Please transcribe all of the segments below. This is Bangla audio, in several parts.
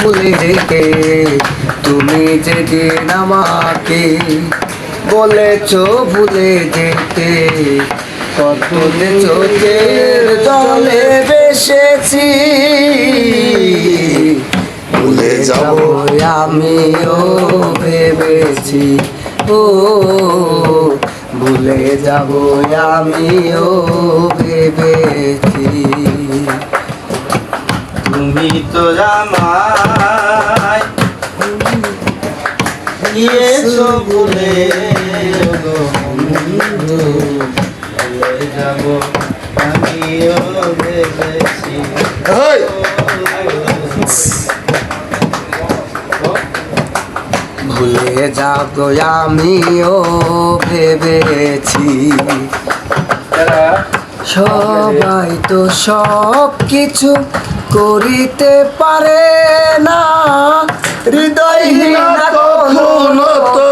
ভুলে রেখে তুমি যেদিন আমাকে বলেছ ভুলে যেতে কত যে চোখের জলে বেসেছি। ভুলে যাব আমিও ভেবেছি ও ভুলে যাব আমিও ভেবেছি। তুমি তো বন্ধু। ভুলে যাব আমিও ভেবেছি! ভুলে যাব আমিও ভেবেছি সবাই তো সব কিছু করিতে পারে না। হৃদয়হীন কখনো তো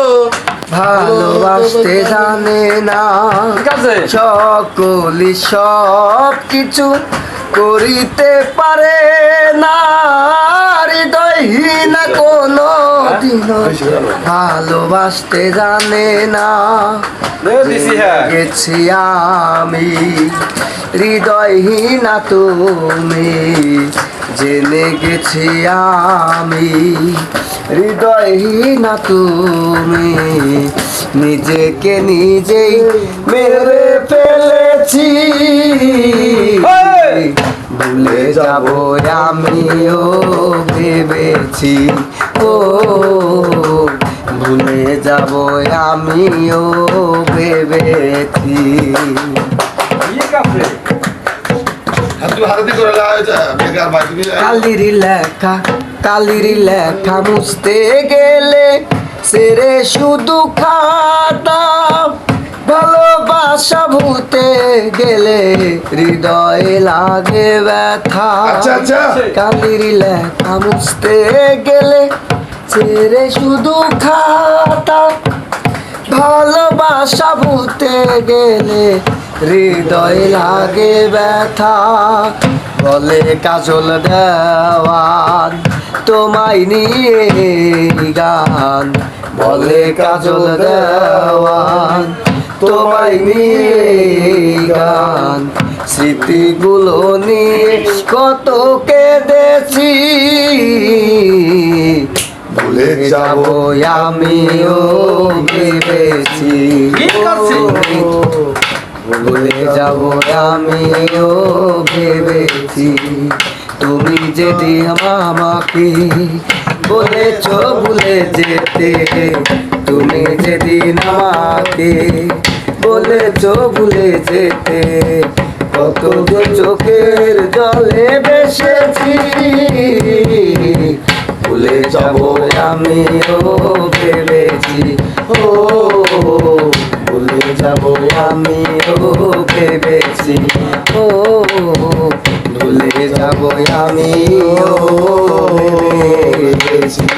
ভালোবাসতে জানে না। সকলি সব কিছু করিতে পারে না। ভালোবাসতে জানে না। গেছি আমি হৃদয়হীনা তুমি। জেনে গেছি আমি হৃদয়হীনা তুমি। নিজেকে নিজেই মেরে ফেলেছি। যাব আমিও ভেবেছি। ও ভুলে যাব আমিও ভেবেছি। কালির লেখা কালির লেখা মুছতে গেলে সেরে শুধু খাতা। ভালোবাসা ভুলতে গেলে হৃদয়ে লাগে ব্যথা। আচ্ছা আচ্ছা। কালির লেখা মুছতে গেলে ছেড়ে শুধু খাতা। ভালোবাসা ভুলতে গেলে হৃদয় লাগে ব্যথা। বলে কাজল দেওয়ান তোমায় নিয়ে গান। বলে কাজল দেওয়ান তোমায় নিয়ে গান স্মৃতিগুলো নিয়ে কত কেঁদেছি। ভুলে যাব আমিও ভেবেছি। ভুলে যাব আমিও ভেবেছি। তুমি যেদিন আমাকে বলেছ ভুলে যেতে তুমি যেদিন আমাকে বলেছ ভুলে যেতে। কত চোখের জলে বেসেছি, ভুলে যাব আমি আমিও ভেবেছি। ও, ভুলে যাব আমিও ভেবেছি। ও, ভুলে যাব আমিও ভেবেছি।